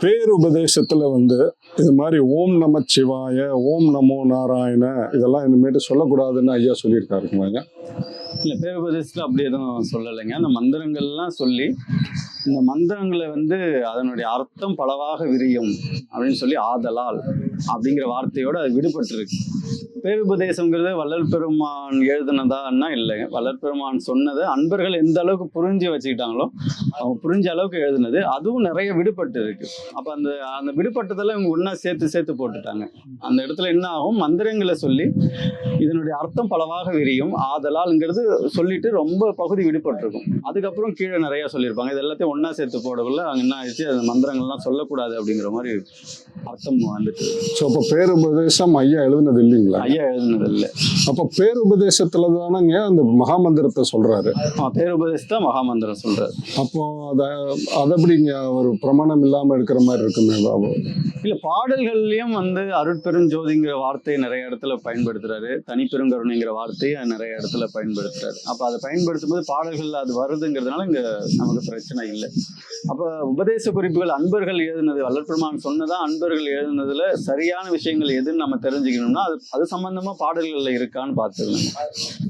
பேருபதேசத்துல வந்து இது மாதிரி ஓம் நம சிவாய ஓம் நமோ நாராயண இதெல்லாம் இனிமேட்டு சொல்லக்கூடாதுன்னு ஐயா சொல்லியிருக்காருங்களா ஐயா. இல்லை பேருபதேசத்தில் அப்படி எதுவும் சொல்லலைங்க. அந்த மந்திரங்கள்லாம் சொல்லி இந்த மந்திரங்களை வந்து அதனுடைய அர்த்தம் பலவாக விரியும் அப்படின்னு சொல்லி ஆதலால் அப்படிங்கிற வார்த்தையோட அது விடுபட்டிருக்கு. பேருபதேசங்கிறது வள்ளல் பெருமான் எழுதுனதான்னா இல்லைங்க. வள்ளல் பெருமான் சொன்னதை அன்பர்கள் எந்த அளவுக்கு புரிஞ்சு வச்சுக்கிட்டாங்களோ அவங்க புரிஞ்ச அளவுக்கு எழுதுனது. அதுவும் நிறைய விடுபட்டு இருக்கு அப்போ அந்த அந்த விடுபட்டதெல்லாம் இவங்க ஒன்றா சேர்த்து சேர்த்து போட்டுட்டாங்க. அந்த இடத்துல என்ன ஆகும்? மந்திரங்களை சொல்லி இதனுடைய அர்த்தம் பலவாக விரியும். ஆதலால்ங்கிறது சொல்லிட்டு ரொம்ப பகுதி விடுபட்டிருக்கும். அதுக்கப்புறம் கீழே நிறைய சொல்லியிருப்பாங்க. இது எல்லாத்தையும் ஒன்றா சேர்த்து போடக்குள்ள அங்கே என்ன ஆயிடுச்சு அந்த மந்திரங்கள்லாம் சொல்லக்கூடாது அப்படிங்கிற மாதிரி அர்த்தம் வந்துட்டு ஸோ அப்போ பேருபதேசம் ஐயா எழுதுனது இல்லைங்களா? ஐயா எழுதுனது இல்லை. அப்போ பேருபதேசத்துல தானங்க அந்த மகாமந்திரத்தை சொல்றாரு. பேருபதேசத்தை மகாமந்திரம் சொல்றாரு. அப்போ அதை அதை எப்படிங்க ஒரு பிரமாணம் இல்லாம இருக்கிற மாதிரி இருக்குமே பாபு? இல்ல பாடல்கள்லயும் வந்து அருட்பெருஞ்சோதிங்கிற வார்த்தையை நிறைய இடத்துல பயன்படுத்துறாரு. தனிப்பெருங்கருணைங்கிற வார்த்தையை நிறைய இடத்துல பயன்படுத்துறாரு அப்ப அதை பயன்படுத்தும் போது பாடல்கள் அது வருதுங்கிறதுனால இங்க நமக்கு பிரச்சனை இல்லை. அப்ப உபதேச குறிப்புகள் அன்பர்கள் எழுதுனது வல்லற்பெருமான் சொன்னதான் அன்பர்கள் எழுதுனதுல சரியான விஷயங்கள் எதுன்னு நம்ம தெரிஞ்சுக்கணும்னா அது அது சம்பந்தமா பாடல்கள்ல இருக்கான்னு பார்த்துக்கணும்.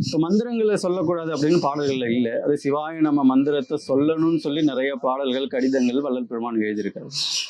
இப்போ மந்திரங்களை சொல்லக்கூடாது அப்படின்னு பாடல்கள்ல இல்லை. அது சிவாய நம்ம மந்திரத்தை சொல்லணும்னு சொல்லி நிறைய பாடல்கள் கடிதங்கள் வல்லற்பெருமான் எழுதியிருக்காரு